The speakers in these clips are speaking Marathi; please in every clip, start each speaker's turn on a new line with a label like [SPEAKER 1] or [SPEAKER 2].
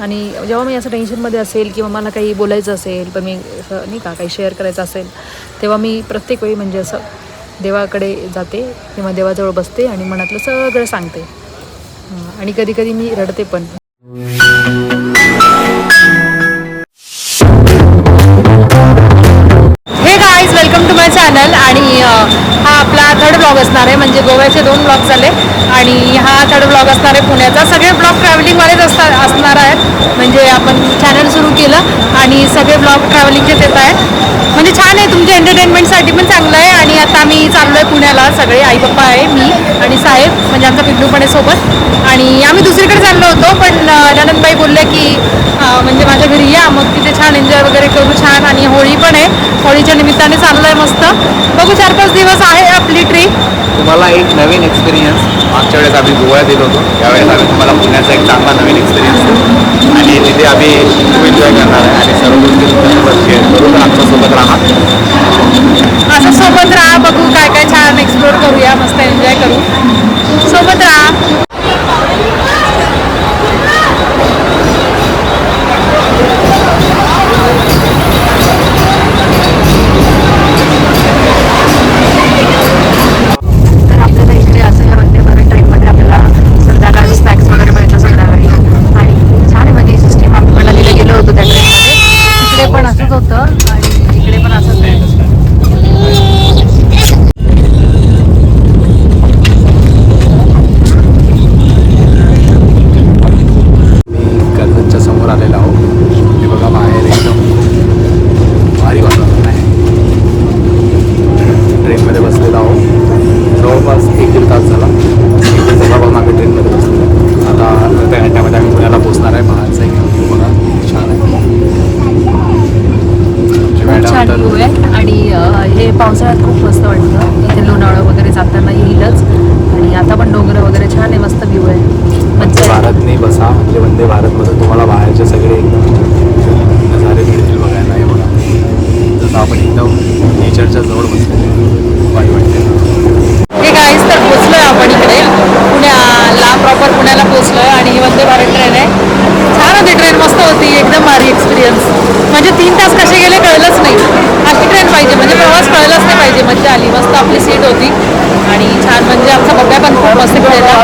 [SPEAKER 1] आणि जेव्हा मी असं टेन्शनमध्ये असेल किंवा मला काही बोलायचं असेल पण मी असं नाही का काही शेअर करायचं असेल तेव्हा मी प्रत्येक वेळी म्हणजे असं देवाकडे जाते किंवा देवाजवळ बसते आणि मनातलं सगळं सांगते. आणि कधी कधी मी रडते पण. थर्ड ब्लॉग असणार आहे म्हणजे गोव्याचे दोन ब्लॉग झाले आणि हा थर्ड ब्लॉग असणार आहे पुण्याचा. सगळे ब्लॉग ट्रॅव्हलिंगवालेच असणार असणार आहेत. म्हणजे आपण चॅनल सुरू केलं आणि सगळे ब्लॉग ट्रॅव्हलिंगचेच येत आहेत. म्हणजे छान आहे तुमच्या एंटरटेनमेंटसाठी पण चांगलं आहे. आणि आता आम्ही चाललो आहे पुण्याला. सगळे आई पप्पा आहे मी आणि साहेब म्हणजे आमचा पिल्लू पण आहे सोबत. आणि आम्ही दुसरीकडे चाललो होतो. ननंदबाई बोलले की म्हणजे माझ्या घरी या मग तिथे छान एन्जॉय वगैरे करू छान आणि होळी पण आहे. होळीच्या निमित्ताने चाललं आहे मस्त. बघू चार पाच दिवस आहे आपली ट्रिप
[SPEAKER 2] तुम्हाला एक नवीन एक्सपिरियन्स मागच्या वेळेस आम्ही गोव्यात दिलो होतो. त्यावेळेस आम्ही तुम्हाला पुण्याचा एक चांगला नवीन एक्सपिरियन्स देऊ. आणि तिथे आम्ही खूप एन्जॉय करणार आहे. आणि सर्व गोष्टी तुमच्यासोबत शेअर करू तर आमच्यासोबत राहा.
[SPEAKER 1] असं सोबत राहा बघू काय काय छान एक्सप्लोर करूया मस्त एन्जॉय करू. सोबत राहा तर आपल्याला इकडे असं या वंदे भारत ट्रेनमध्ये आपल्याला संध्याकाळी स्नॅक्स वगैरे मिळतं संध्याकाळी आणि छान आहे म्हणजे ही सिस्टीम आपण मनालीला गेलो होतो त्या ट्रेनमध्ये इकडे पण असंच होतं आणि इकडे पण असंच आहे
[SPEAKER 2] मी कर्जतच्या समोर आलेलो आहो हे बघा बाहेर एकदम भारी वातावरण आहे ट्रेनमध्ये बसलेलो आहो जवळपास एक दीड तास झाला एक दीड तासापासून आम्ही ट्रेनमध्ये बसलो आता त्या घंट्यामध्ये आम्ही पुण्याला पोहोचणार आहे बाहेरचं एक बघा छान आहे आमची
[SPEAKER 1] खूप छान
[SPEAKER 2] मॅडम
[SPEAKER 1] व्ह्यू आहे आणि अ, हे पावसाळ्यात खूप मस्त वाटतं इथे लोणावळा वगैरे जाताना येईलच आणि आता पण डोंगर वगैरे छान आहे मस्त व्ह्यू आहे.
[SPEAKER 2] वंदे
[SPEAKER 1] आहे.
[SPEAKER 2] भारतने बसा म्हणजे वंदे भारतमध्ये तुम्हाला बाहेरचे सगळे एकदम नजारे मिळतील बघायला हे बघा. जसं आपण एकदम नेचरच्या जवळ बसलेले आहे. वाई वाटते
[SPEAKER 1] हे गाईज तर पोचलोय आपण इकडे. पुण्याला प्रॉपर पुण्याला पोचलोय आणि ही वंदे भारत ट्रेन आहे. होती ट्रेन मस्त होती एकदम भारी एक्सपिरियन्स म्हणजे तीन तास कसे गेले कळलंच नाही. अशी ट्रेन पाहिजे म्हणजे प्रवास कळलाच नाही पाहिजे मज्जा आली मस्त आपली सीट होती. आणि छान म्हणजे आमचा बघ्या पण खूप मस्त खेळला.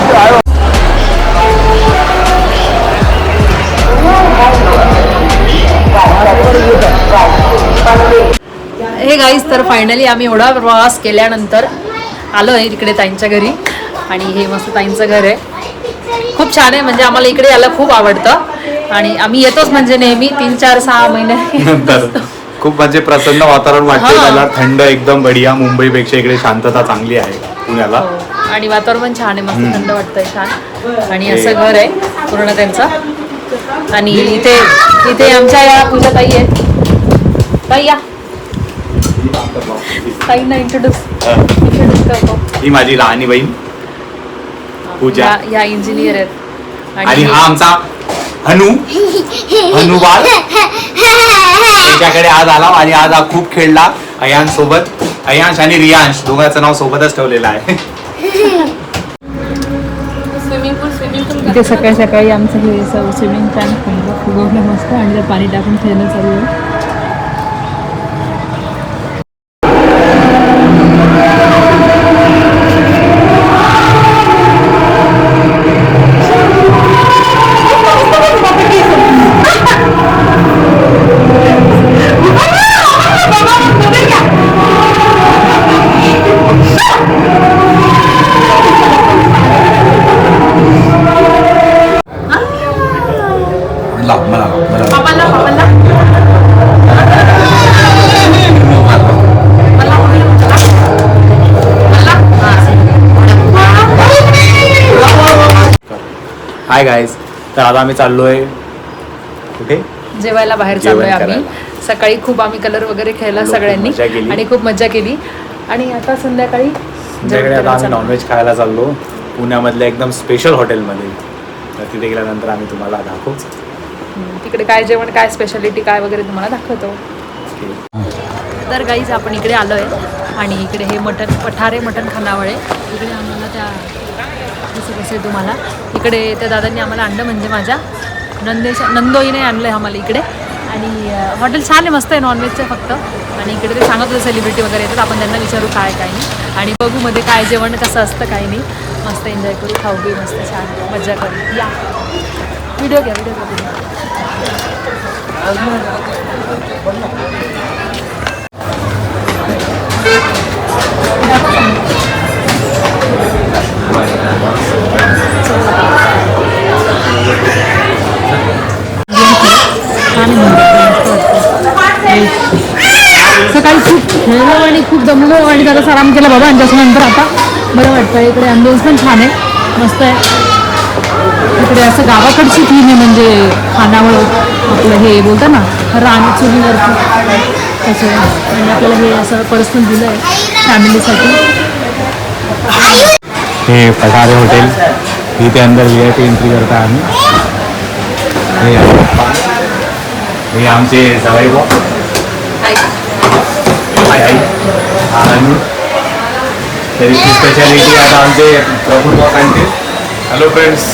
[SPEAKER 1] हे गाईज तर फायनली आम्ही एवढा प्रवास केल्यानंतर आलो आहे इकडे ताईंच्या घरी. आणि हे मस्त ताईंचं घर आहे. खूप छान आहे म्हणजे आम्हाला इकडे यायला खूप आवडतं. आणि आम्ही येतोच म्हणजे नेहमी तीन चार सहा महिने
[SPEAKER 2] नंतर. खूप म्हणजे प्रसन्न वातावरण वाटते
[SPEAKER 1] हा.
[SPEAKER 2] त्याला. थंड एकदम बढिया. मुंबईपेक्षा इकडे शांतता चांगली आहे पुण्याला.
[SPEAKER 1] हो. आणि वातावरण छान आहे. मस्त थंड वाटतंय छान. आणि असं घर आहे पूर्ण त्यांचं. आणि इथे इथे आमच्या या पूजा ताई आहेत. ताई या. ताईंना इंट्रोड्यूस इंट्रोड्यूस करतो.
[SPEAKER 2] ही माझी लहानी बहीण. पूजा.
[SPEAKER 1] या- या इंजिनियर आहेत.
[SPEAKER 2] आणि हा आमचा हनु? हनु बाळ त्याच्याकडे आज आला आणि आज हा खूप खेळला अयांश सोबत अयांश आणि रियांश दोघांचं नाव सोबतच ठेवलेलं आहे.
[SPEAKER 1] इथे सकाळी सकाळी आमचं हे स्विमिंग टँक फुगवलं मस्त आणि पाणी टाकून खेळणं चालू आहे.
[SPEAKER 2] हाय गाईज तर आता आम्ही चाललोय. कुठे
[SPEAKER 1] जेवायला बाहेर चाललोय आम्ही. सकाळी खूप आम्ही कलर वगैरे खेळला सगळ्यांनी. आणि खूप मजा केली. आणि आता संध्याकाळी
[SPEAKER 2] तुमच्याकडे आता आम्ही. नॉनव्हेज खायला चाललो. पुण्यामधल्या एकदम स्पेशल हॉटेलमध्ये तर तिथे गेल्यानंतर आम्ही तुम्हाला दाखवू.
[SPEAKER 1] तिकडे काय जेवण काय स्पेशालिटी काय वगैरे तुम्हाला दाखवतो. तर गाईज आपण इकडे आलो आहे आणि इकडे हे मटन पठारे मटन खानावळे इकडे आम्हाला त्या कसं कसं तुम्हाला. इकडे त्या दादांनी आम्हाला आणलं म्हणजे माझ्या. नंदेश नंदोईने आणलं आहे आम्हाला इकडे. आणि हॉटेल छान आहे मस्त आहे नॉनव्हेजचं फक्त. आणि इकडे ते सांगत होते सेलिब्रिटी वगैरे येतात आपण त्यांना विचारू काय काय नाही. आणि बघू मध्ये काय जेवण कसं असतं काय नाही. मस्त एन्जॉय करू खाऊ बी मस्त छान मजा करू. या. व्हिडिओ घ्या व्हिडिओ घ्या तुम्ही. सकाळी खूप खेळलो आणि खूप दमलो आणि त्याला आराम केला बाबा आणि त्याच्यानंतर आता. बरं वाटतं इकडे ॲम्ब्युलन्स पण छान आहे. मस्त आहे. इकडे असं गावाकडची थीम आहे म्हणजे खानावळ आपलं हे बोलतं ना रान चुलीवरती. तसं आणि आपल्याला हे असं पर्सनल दिलं आहे फॅमिलीसाठी
[SPEAKER 2] हे पठारे हॉटेल इथे अंदर व्ही आय पी एंट्री करता आम्ही. हे. हे आमचे भाऊ. आणि तरी स्पेशालिटी आता आमचे भाऊ सांगते
[SPEAKER 3] हॅलो फ्रेंड्स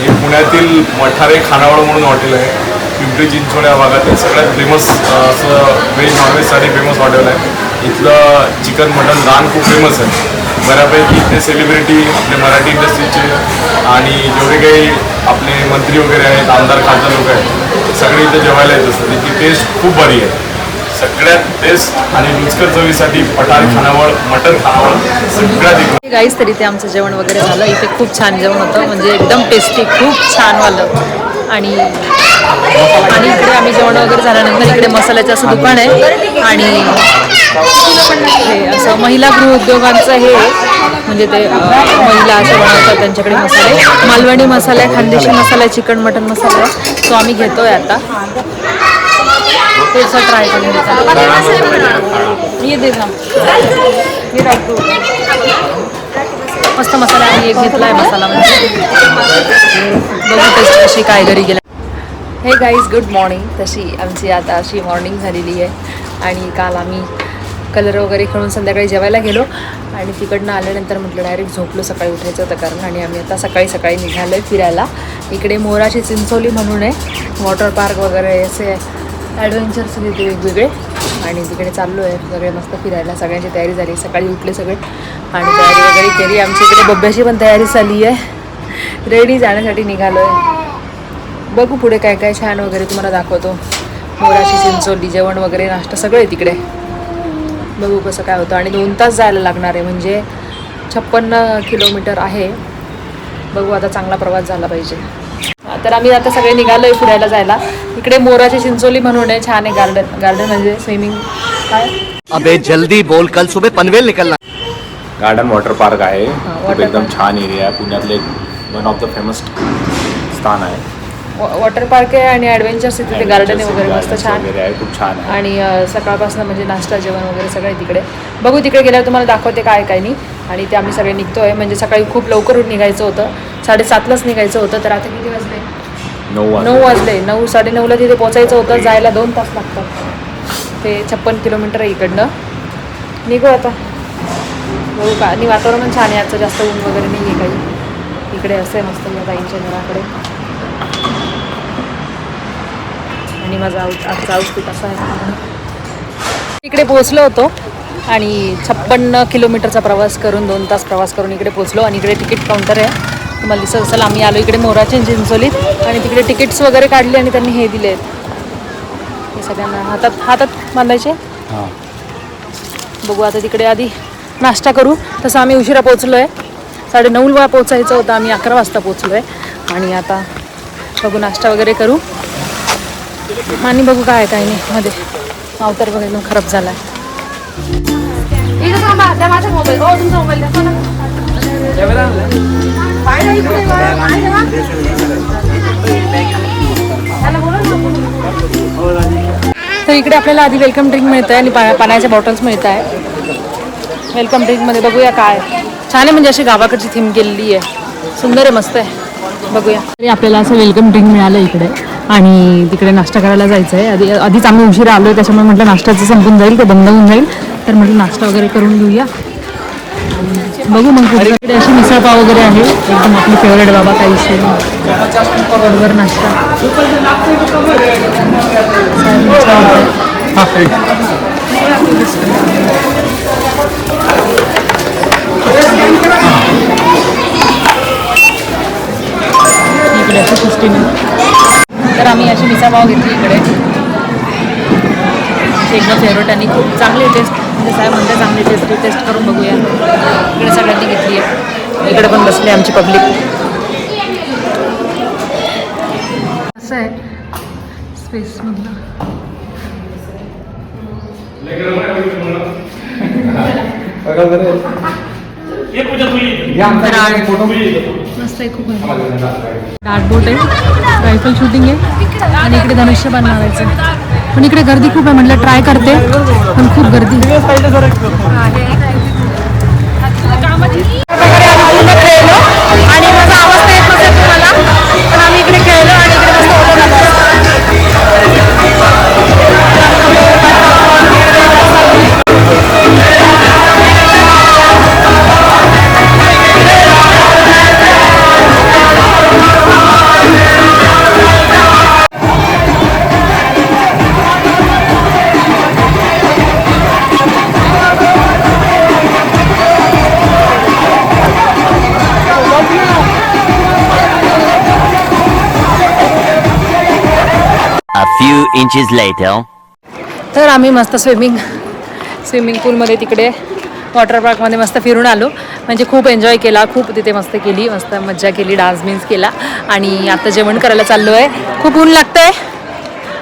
[SPEAKER 3] हे पुण्यातील मठारे खानावळ म्हणून हॉटेल आहे. पिंपरी चिंचवड या भागातील सगळ्यात फेमस असं व्हेज नॉनव्हेजसाठी फेमस हॉटेल आहे. इथलं चिकन मटन रान खूप फेमस आहे. बऱ्यापैकी इथले सेलिब्रिटी आपले मराठी इंडस्ट्रीचे आणि जेवढे काही आपले मंत्री वगैरे आहेत आमदार खासदार लोक आहेत सगळे इथे जेवायला येत असतात. इथली टेस्ट खूप बरी आहे. सगळ्यात टेस्ट आणि रुचकर चवीसाठी पठार खानावळ मटन खानावळ सगळ्यात
[SPEAKER 1] गाईस तरी ते आमचं जेवण वगैरे झालं. इथे खूप छान जेवण होतं. म्हणजे एकदम टेस्टी खूप छान वालं. आणि आणि इकडे आम्ही जेवण वगैरे झाल्यानंतर इकडे मसाल्याचं असं दुकान आहे. आणि हे असं महिला गृह उद्योगांचं हे म्हणजे ते महिला असं बनवतात त्यांच्याकडे मसाले. मालवणी मसाला आहे खानदेशी मसाला आहे चिकन मटन मसाला आहे. तो आम्ही घेतोय आता. थोडंसं ट्राय करून घेतो ये दे ना मस्त मसाला आम्ही एक घेतला आहे मसाला म्हणजे. बघू टेस्ट कशी काय घरी गेला हे गाईज गुड मॉर्निंग तशी आमची आता अशी मॉर्निंग झालेली आहे. आणि काल आम्ही कलर वगैरे खेळून संध्याकाळी जेवायला गेलो. आणि तिकडनं आल्यानंतर म्हटलं डायरेक्ट झोपलो सकाळी उठायचं होतं कारण. आणि आम्ही आता सकाळी सकाळी निघालो आहे फिरायला. इकडे मोराची चिंचोली म्हणून आहे. वॉटर पार्क वगैरे असे ॲडव्हेंचर्स तिथे वेगवेगळे. आणि तिकडे चाललो आहे. सगळे मस्त फिरायला. सगळ्यांची तयारी झाली. सकाळी उठले सगळे. आणि तयारी वगैरे केली. आमच्या इकडे बब्याची पण तयारी झाली आहे. रेडी जाण्यासाठी निघालो आहे बघू पुढे काय काय छान वगैरे तुम्हाला दाखवतो. मोराची चिंचोली जेवण वगैरे नाश्ता सगळं आहे तिकडे बघू कसं काय होतं. आणि दोन तास जायला लागणार आहे. म्हणजे छप्पन्न किलोमीटर आहे. बघू आता चांगला प्रवास झाला पाहिजे. तर आम्ही आता सगळे निघालोय फिरायला जायला. इकडे मोराची चिंचोली म्हणून आहे छान आहे गार्डन गार्डन म्हणजे स्विमिंग काय?
[SPEAKER 4] अबे जल्दी बोल. कल सुबह पनवेल निकलना.
[SPEAKER 2] गार्डन वॉटर पार्क आहे. खूप एकदम. छान एरिया आहे. पुण्यातले वन ऑफ द फेमस स्थान आहे.
[SPEAKER 1] वॉटर पार्क आहे आणि ॲडव्हेंचर्स तिथे गार्डन आहे वगैरे मस्त छान.
[SPEAKER 2] खूप छान आहे.
[SPEAKER 1] आणि सकाळपासून म्हणजे नाश्ता जेवण वगैरे सगळं आहे तिकडे. बघू तिकडे गेल्यावर तुम्हाला दाखवते काय काय नाही. आणि ते आम्ही सगळे निघतोय. म्हणजे सकाळी खूप लवकर निघायचं होतं. साडेसातलाच निघायचं होतं तर आता किती वाजले?
[SPEAKER 2] नऊ
[SPEAKER 1] नऊ वाजले. नऊ साडेनऊला तिथे पोचायचं होतं जायला दोन तास लागतात. ते छप्पन किलोमीटर आहे इकडनं. निघू आता. बघू का. आणि वातावरण छान आहे आजचं जास्त ऊन वगैरे नाही आहे काही. इकडे असं आहे मस्त या ताईंच्या घराकडे. आणि माझा आउट आजचा आउटफिट असा आहे. इकडे पोहोचलो होतो आणि छप्पन्न किलोमीटरचा प्रवास करून दोन तास प्रवास करून इकडे पोहोचलो. आणि इकडे तिकीट काउंटर आहे. तुम्हाला दिसत असेल आम्ही आलो इकडे मोराचे चिंचोलीत आणि तिकडे तिकीट्स वगैरे काढले आणि त्यांनी हे दिले. हे सगळ्यांना हातात हातात बांधायचे.
[SPEAKER 2] हां.
[SPEAKER 1] बघू आता तिकडे आधी नाश्ता करू. तसं आम्ही उशिरा पोचलो आहे साडे नऊला पोचायचं होतं आम्ही अकरा वाजता पोचलो आहे आणि आता बघू नाश्ता वगैरे करू. आणि बघू काय काय नाही. मध्ये अवतार वगैरे एकदम खराब झाला आहे माझा मोबाईल हो तुमचा मोबाईल तर इकडे आपल्याला आधी वेलकम ड्रिंक मिळतं आहे आणि पा पाण्याच्या बॉटल्स मिळत आहे वेलकम ड्रिंकमध्ये बघूया काय. छान आहे म्हणजे अशी गावाकडची थीम केलेली आहे. सुंदर आहे मस्त आहे. बघूया. तरी आपल्याला असं वेलकम ड्रिंक मिळालं इकडे. आणि तिकडे नाश्ता करायला जायचं आहे आधी आधीच आम्ही उशिरा आलो आहे त्याच्यामुळे म्हटलं नाश्त्याचं संपून जाईल ते बंद होऊन जाईल. तर म्हटलं नाश्ता वगैरे करून घेऊया. बघू मग इकडे अशी मिसळपाव वगैरे आहे. एकदम आपली फेवरेट बाबा काही बरोबर नाश्ता. इकडे अशी सिस्टीम आहे तर आम्ही अशी मिसळपाव घेतली इकडे. एकदम फेवरेट आणि खूप चांगली टेस्ट म्हणजे साहेब म्हणते चांगली टेस्ट टेस्ट करून बघूया. इकडे सगळ्यांनी घेतली आहे इकडे पण बसली आमची पब्लिक असं आहे. स्पेसमधलं मस्त आहे खूप डार्ट बोट आहे. रायफल शूटिंग आहे. आणि इकडे धनुष्य बनवायचं पण इकडे गर्दी खूप आहे म्हटलं ट्राय करते पण खूप गर्दी.
[SPEAKER 5] Inches later.
[SPEAKER 1] तर आम्ही मस्त स्विमिंग स्विमिंग पूलमध्ये तिकडे वॉटर पार्कमध्ये मस्त फिरून आलो. म्हणजे खूप एन्जॉय केला खूप तिथे मस्त केली मस्त मज्जा केली डान्स बिन्स केला. आणि आता जेवण करायला चाललो आहे खूप ऊन लागतं आहे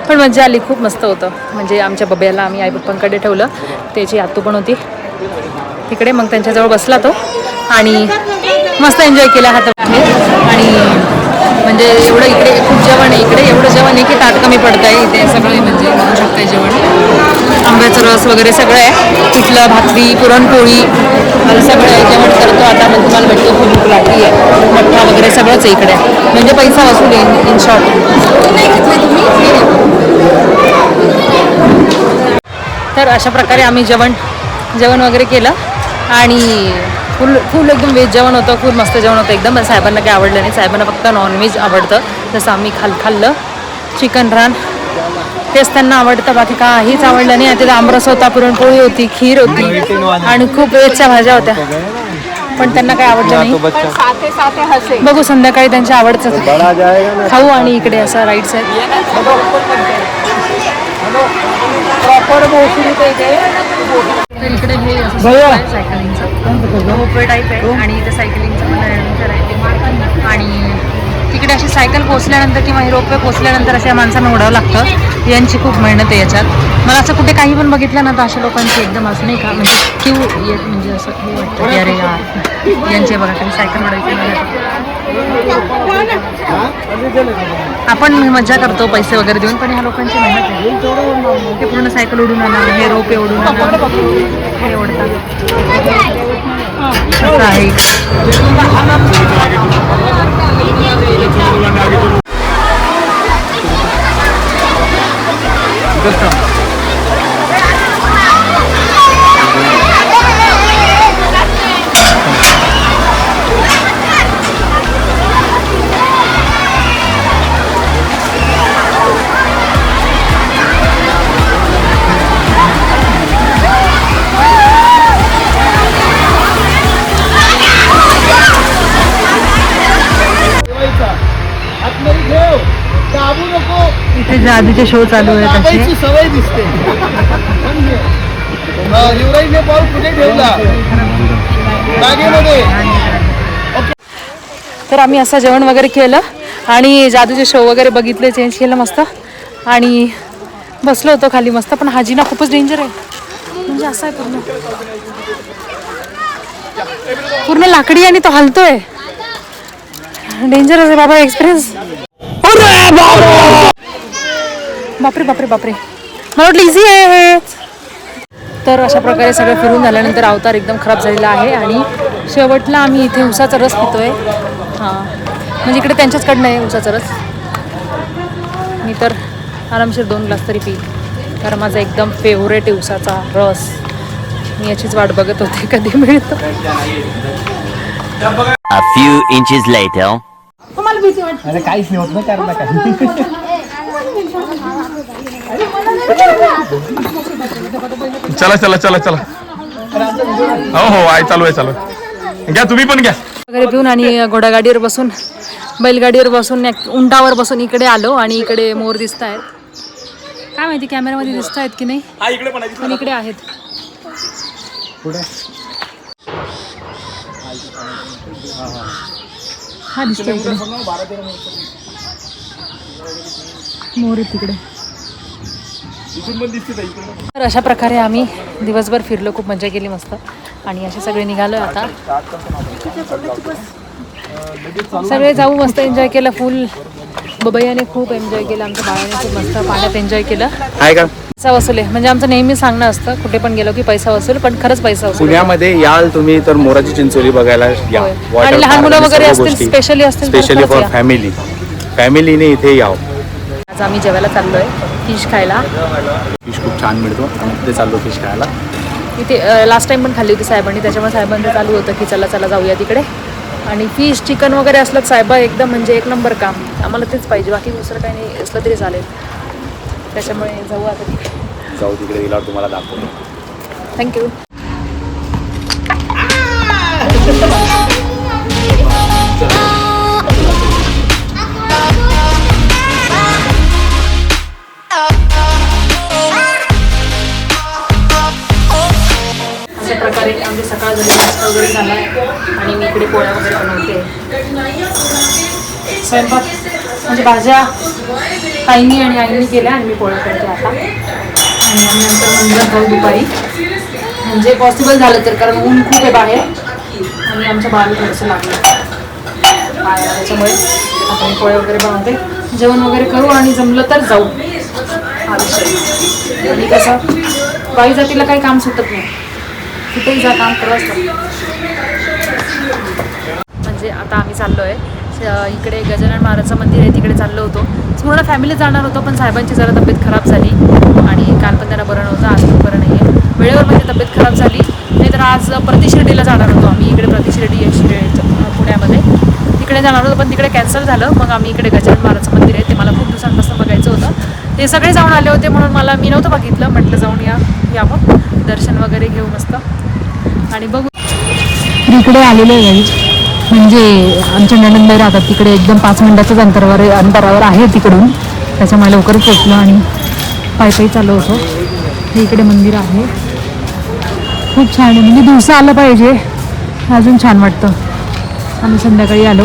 [SPEAKER 1] पण मज्जा आली खूप मस्त होतं. म्हणजे आमच्या बब्याला आम्ही आई पप्पांकडे ठेवलं. त्याची आतू पण होती. तिकडे मग त्यांच्याजवळ बसला तो. आणि मस्त एन्जॉय केला हात आणि म्हणजे एवढं इकडे खूप जेवण आहे इकडे एवढं जेवण आहे की ताट कमी पडतं आहे इथे सगळे म्हणजे म्हणू शकते जेवण. आंब्याचा रस वगैरे सगळं आहे. पिठलं भाकरी पुरणपोळी सगळं आहे. जेवण करतो आता मग तुम्हाला भेटतो खूप भूक लागली आहे. मठ्ठा वगैरे सगळंच आहे इकडे. म्हणजे पैसा वसूल इन इन शॉर्ट नाही घेतले तुम्ही? तर अशा प्रकारे आम्ही जेवण जेवण वगैरे केलं. आणि फुल फुल एकदम व्हेज जेवण होतं खूप मस्त जेवण होतं एकदम. साहेबांना काही आवडलं नाही. साहेबांना फक्त नॉनव्हेज आवडतं. जसं आम्ही खाल खाल्लं चिकन रान तेच त्यांना आवडतं. बाकी काहीच आवडलं नाही. तिथं आमरस होता पुरणपोळी होती खीर होती. आणि खूप व्हेजच्या भाज्या होत्या. पण त्यांना काही आवडलं नाही. बघू संध्याकाळी त्यांच्या आवडचं खाऊ आणि इकडे असं राईट साईड इकडे. हे सायकलिंगचं रोपवे टाईप आहे आणि इथे सायकलिंगचं आहे ते आणि तिकडे अशी सायकल पोचल्यानंतर किंवा हे रोपवे पोचल्यानंतर अशा माणसांना ओढावं लागतं. यांची खूप मेहनत आहे याच्यात. मला असं कुठे काही पण बघितलं ना तर अशा लोकांची एकदम असं नाही का म्हणजे क्यू येत म्हणजे असं हे वाटतं की अरे यार यांचे बघा काही सायकल ओढायची आपण मजा करतो पैसे वगैरे देऊन पण ह्या लोकांची मेहनत आहे. ते पूर्ण सायकल उडून आणा हे रोप उडून आणा हे ओढतात. असं आहे. इथे जादूचे शो चालू आहेत असे.
[SPEAKER 6] सवय दिसते. युवराजने पाऊल कुठे ठेवला? बागेमध्ये
[SPEAKER 1] तर आम्ही असं जेवण वगैरे केलं आणि जादूचे शो वगैरे बघितले चेंज केलं मस्त. आणि बसलो होतो खाली मस्त पण हाजी ना खूपच डेंजर आहे. म्हणजे असं आहे पूर्ण. पूर्ण लाकडी आणि तो हलतोय. डेंजरस आहे बाबा एक्सपिरियन्स बापरे बापरे बापरे. मला वाटलं इझी आहे हे. तर अशा प्रकारे सगळं फिरून झाल्यानंतर अवतार एकदम खराब झालेला आहे आणि शेवटला आम्ही इथे उसाचा रस पितोय. हां. म्हणजे इकडे त्यांच्याचकडनं आहे उसाचा रस. मी तर आरामशीर दोन ग्लास तरी पी कारण माझा एकदम फेवरेट आहे उसाचा रस. मी याचीच वाट बघत होते कधी मिळतो.
[SPEAKER 5] A few inches later.
[SPEAKER 1] तुम्हाला भीती वाटते.
[SPEAKER 6] अरे काहीच नाही होत ना कारण
[SPEAKER 3] चला चला चला चला. हो हो आहे चालू आहे चालू आहे. घ्या तुम्ही पण घ्या.
[SPEAKER 1] वगैरे पिऊन आणि घोडागाडीवर बसून बैलगाडीवर बसून एक उंटावर बसून इकडे आलो आणि इकडे मोर दिसत आहेत काय माहिती कॅमेऱ्यामध्ये दिसत आहेत की नाही? पण इकडे आहेत. हा दिसतो इकडे. मोर आहेत तिकडे. तर अशा प्रकारे आम्ही दिवसभर फिरलो खूप मजा केली मस्त. आणि असे सगळे निघालो आता. सगळे जाऊ मस्त एन्जॉय केलं फुल बबैयाने खूप एन्जॉय केलं आमच्या बाळाने खूप मस्त पाण्यात एन्जॉय केलं.
[SPEAKER 2] आहे का?
[SPEAKER 1] पैसा वसूल आहे. म्हणजे आमचं नेहमी सांगणं असतं कुठे पण गेलो की पैसा वसूल पण खरंच पैसा वसूल. आहे.
[SPEAKER 2] पुण्यामध्ये याल तुम्ही तर मोराची चिंचोली बघायला या.
[SPEAKER 1] आणि लहान मुलं वगैरे असतील, specially असतील
[SPEAKER 2] स्पेशली फॉर. फॅमिली फॅमिलीने इथे याव.
[SPEAKER 1] आज आम्ही जेवायला चाललोय फिश खायला.
[SPEAKER 2] फिश खूप छान मिळतो. आणि तिथे चाललो फिश खायला.
[SPEAKER 1] इथे लास्ट टाइम पण खाल्ली होती साहेबांनी त्याच्यामुळे साहेबांचं चालू होतं की चला चला जाऊया तिकडे. आणि फिश चिकन वगैरे असलं साहेबा एकदम म्हणजे एक नंबर काम. आम्हाला तेच पाहिजे बाकी दुसरं काही नाही असलं तरी चालेल. त्याच्यामुळे जाऊ आता तिकडे.
[SPEAKER 2] जाऊ तिकडे गेल्यावर तुम्हाला दाखवतो.
[SPEAKER 1] थँक्यू झाला आणि मी इकडे पोळ्या वगैरे बनवते. स्वयंपाक म्हणजे भाज्या ताईंनी आणि आईंनी केल्या आणि मी पोळ्या करते आता. आणि आम्ही नंतर मंदिरात जाऊ दुपारी. म्हणजे पॉसिबल झालं तर कारण ऊन खूप आहे बाहेर आणि आमच्या बाळाला थोडंसं लागलं. त्याच्यामुळे. आता मी पोळे वगैरे बनवते. जेवण वगैरे करू आणि जमलं तर जाऊ. हा विषय. आणि कसं बाई जातीला काही काम सुटत नाही. कुठेही जा काम करावंच म्हणजे आता आम्ही चाललो आहे इकडे गजानन महाराजचं मंदिर आहे तिकडे चाललो होतो. पूर्ण फॅमिली जाणार होतो पण साहेबांची जरा तब्येत खराब झाली आणि काल पण त्यांना बरं नव्हतं आज पण बरं नाही आहे वेळेवर म्हणजे तब्येत खराब झाली. नाहीतर आज प्रतिशिर्डीला जाणार होतो आम्ही. इकडे प्रतिशिर्डी पुण्यामध्ये. तिकडे जाणार होतो पण तिकडे कॅन्सल झालं. मग आम्ही इकडे गजानन महाराजचं मंदिर आहे ते मला खूप दिवसांपासून बघायचं होतं. ते सगळे जाऊन आले होते म्हणून मला मी नव्हतं बघितलं. म्हटलं जाऊन या यावं. दर्शन वगैरे घेऊ मस्त. आणि बघू इकडे आलेले आहे. म्हणजे आमच्या नणंदबाई राहतात तिकडे एकदम पाच मिनिटाच्याच अंतरावर अंतरावर आहे तिकडून. त्याच्यामुळे लवकरच पोचलो आणि पाय पायी चालू होतो हे इकडे मंदिर आहे. खूप छान आहे. म्हणजे दिवसा आलं पाहिजे. अजून छान वाटतं. आम्ही संध्याकाळी आलो.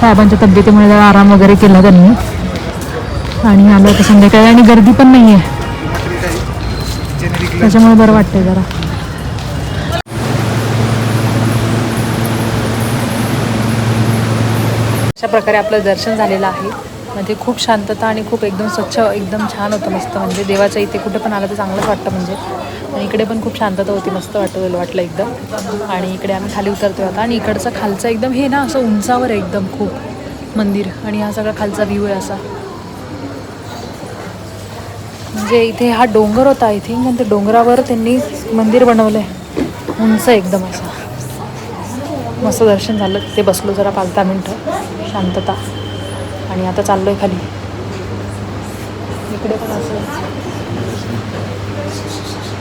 [SPEAKER 1] साहेबांच्या तब्येतीमुळे जरा आराम वगैरे केला त्यांनी. आणि आलो आता संध्याकाळी. आणि गर्दी पण नाही आहे त्याच्यामुळे बरं वाटतंय जरा. प्रकारे आपलं दर्शन झालेलं आहे. म्हणजे खूप शांतता आणि खूप एकदम स्वच्छ एकदम छान होतं मस्त. म्हणजे देवाच्या इथे कुठे पण आलं तर चांगलंच वाटतं म्हणजे. आणि इकडे पण खूप शांतता होती मस्त वाटलं वाटलं एकदम. आणि इकडे आम्ही खाली उतरतो आता. आणि इकडचं खालचं एकदम हे ना असं उंचावर आहे एकदम खूप मंदिर. आणि हा सगळा खालचा व्ह्यू आहे असा. म्हणजे इथे हा डोंगर होता आय थिंक आणि त्या डोंगरावर त्यांनी मंदिर बनवलं आहे उंच एकदम असं. मस्त दर्शन झालं. ते बसलो जरा पाच दहा मिनटं. शांतता. आणि आता चाललो आहे खाली. इकडे पण असं.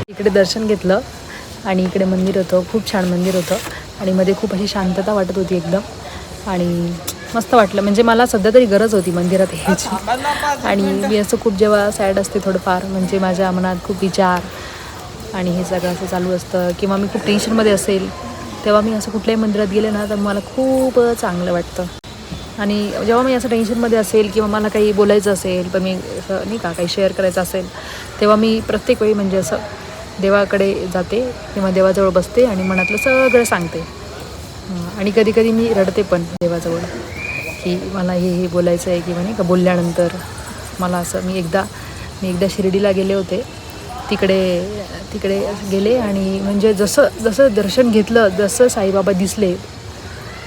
[SPEAKER 1] इकडे दर्शन घेतलं आणि इकडे मंदिर होतं. खूप छान मंदिर होतं. आणि मध्ये खूप अशी शांतता वाटत होती एकदम. आणि मस्त वाटलं. म्हणजे मला सध्या तरी गरज होती मंदिरात यायची. आणि मी असं खूप जेव्हा सॅड असते थोडंफार म्हणजे माझ्या मनात खूप विचार आणि हे सगळं असं चालू असतं. किंवा मी खूप टेन्शनमध्ये असेल तेव्हा मी असं कुठल्याही मंदिरात गेले ना तर मला खूप चांगलं वाटतं. आणि जेव्हा मी असं टेन्शनमध्ये असेल किंवा मला काही बोलायचं असेल पण मी असं नाही का काही शेअर करायचं असेल तेव्हा मी प्रत्येक वेळी म्हणजे असं देवाकडे जाते किंवा देवाजवळ बसते आणि मनातलं सगळं सांगते. आणि कधी कधी मी रडते पण देवाजवळ की मला हे हे बोलायचं आहे किंवा नाही का बोलल्यानंतर मला असं मी एकदा मी एकदा शिर्डीला गेले होते. तिकडे तिकडे गेले आणि म्हणजे जसं जसं दर्शन घेतलं जसं साईबाबा दिसले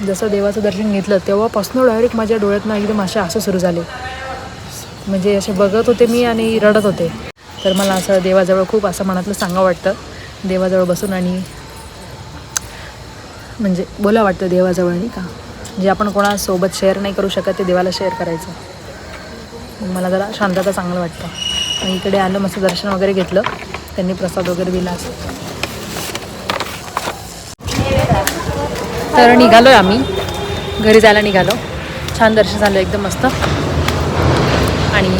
[SPEAKER 1] जसं देवाचं दर्शन घेतलं तेव्हापासून डायरेक्ट माझ्या डोळ्यातनं एकदम असे असं सुरू झाले. म्हणजे असे बघत होते मी आणि रडत होते. तर मला असं देवाजवळ खूप असं मनातलं सांगावं वाटतं. देवाजवळ बसून आणि म्हणजे बोला वाटतं देवाजवळ नाही का? जे आपण कोणासोबत शेअर नाही करू शकत ते देवाला शेअर करायचं. मला जरा शांतता चांगलं वाटतं. आणि इकडे आलं मस्त दर्शन वगैरे घेतलं. त्यांनी प्रसाद वगैरे दिला. असं तर निघालो आहे आम्ही. घरी जायला निघालो. छान दर्शन झालं एकदम मस्त. आणि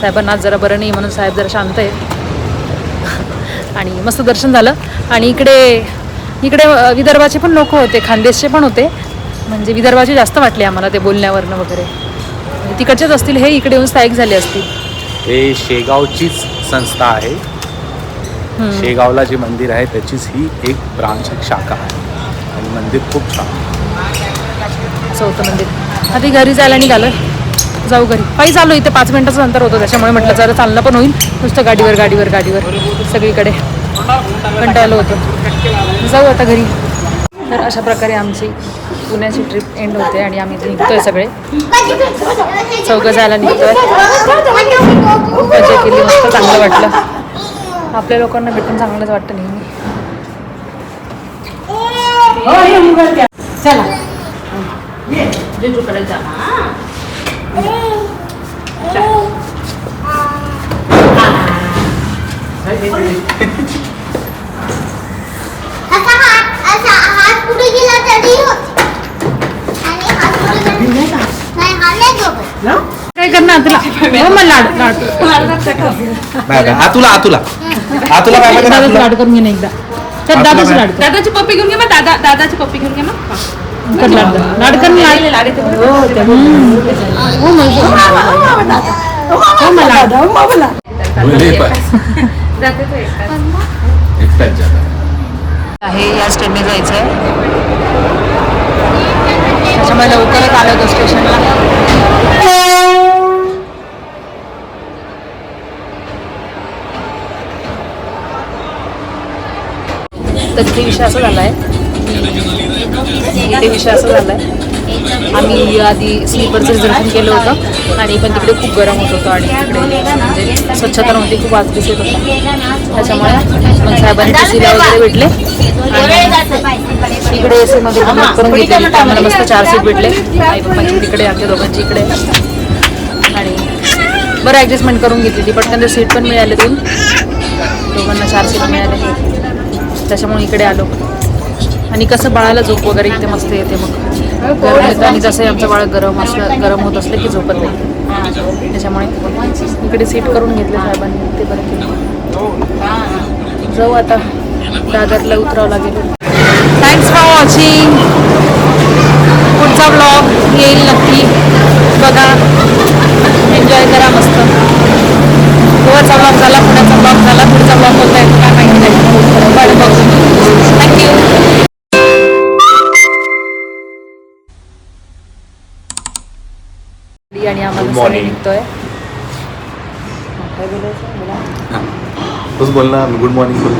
[SPEAKER 1] साहेबांना आज जरा बरं नाही म्हणून साहेब जरा शांत आहेत. आणि मस्त दर्शन झालं. आणि इकडे इकडे विदर्भाचे पण लोक होते खानदेशचे पण होते. म्हणजे विदर्भाचे जास्त वाटले आम्हाला ते बोलण्यावरनं वगैरे. म्हणजे तिकडचेच असतील हे इकडे येऊन स्थायिक झाले असतील.
[SPEAKER 2] हे शेगावचीच संस्था आहे. शेगावला जे मंदिर आहे त्याचीच ही एक ब्रांच एक शाखा आहे. मंदिर खूप छान.
[SPEAKER 1] चौथं मंदिर. आधी घरी जायला निघालं जाऊ घरी. पायी चालू इथे पाच मिनिटाचं अंतर होतं त्याच्यामुळे म्हटलं जरा चालणं पण होईल. नुसतं गाडीवर गाडीवर गाडीवर सगळीकडे. कंटाळलं होतं. जाऊ आता घरी. तर अशा प्रकारे आमची पुण्याची ट्रिप एंड होते आणि आम्ही इथे निघतोय सगळे. चौघं जायला निघतोय. मजा केली मस्त चांगलं वाटलं. आपल्या लोकांना भेटून चांगलंच वाटतं नेहमी. चला.
[SPEAKER 7] असा हात असा हात पुढे गेला तरी होत आणि हात पुढे गेला नाही हा नाही झोपत
[SPEAKER 1] काय करणार तुला? हो लाड लाड.
[SPEAKER 2] तुला आ तुला. आ तुला काय
[SPEAKER 1] लाड करून घे ना एकदा. तर दादाचं लाड कर
[SPEAKER 8] दादाची पप्पी घेऊन घे मग दादा दादाची पप्पी घेऊन घे मग
[SPEAKER 1] कर. लाड हो. हो मला हो आहे या ट्रेनने जायचं आहे त्याच्यामुळे लवकरच आलो होतो स्टेशनला तर तिथे विषय असा झाला आहे इथे विषय असा झाला आहे आम्ही आधी स्लीपरचं रिझर्वेशन केलं होतं आणि पण तिकडे खूप गरम होत होतं आणि तिकडे म्हणजे स्वच्छता नव्हती खूप आज दिसत होतं. त्याच्यामुळे मग साहेबांनी टी वगैरे भेटले. आणि इकडे ए सीमध्ये बुक करून घेतली आम्हाला मस्त चार सीट भेटले. आई पप्पांची तिकडे आमच्या दोघांची इकडे. आणि बरं ॲडजस्टमेंट करून घेतली ती पटकन ते सीट पण मिळाले दोन. दोघांना चार सीट मिळाले. त्याच्यामुळे इकडे आलो. आणि कसं बाळाला झोप वगैरे इथे मस्त येते मग. गरम येतं आणि जसंही आमचं बाळ गरम असलं गरम होत असलं की झोपत नाही. त्याच्यामुळे इकडे सीट करून घेतले साहेबांनी. ते बरं केलं. जाऊ आता. दादरला उतरावं लागेल. थँक्स फॉर वॉचिंग पुढचा ब्लॉग येईल नक्की. बघा. एन्जॉय करा मस्त. गोवाचा ब्लॉग झाला पुण्याचा ब्लॉग झाला पुढचा ब्लॉग होता येतो काय माहिती नाही. वाट बघू थँक्यू आणि आम्हाला सगळे निघतोय. काय बोलायचं? बोला.
[SPEAKER 2] तूच बोल ना गुड मॉर्निंग बोल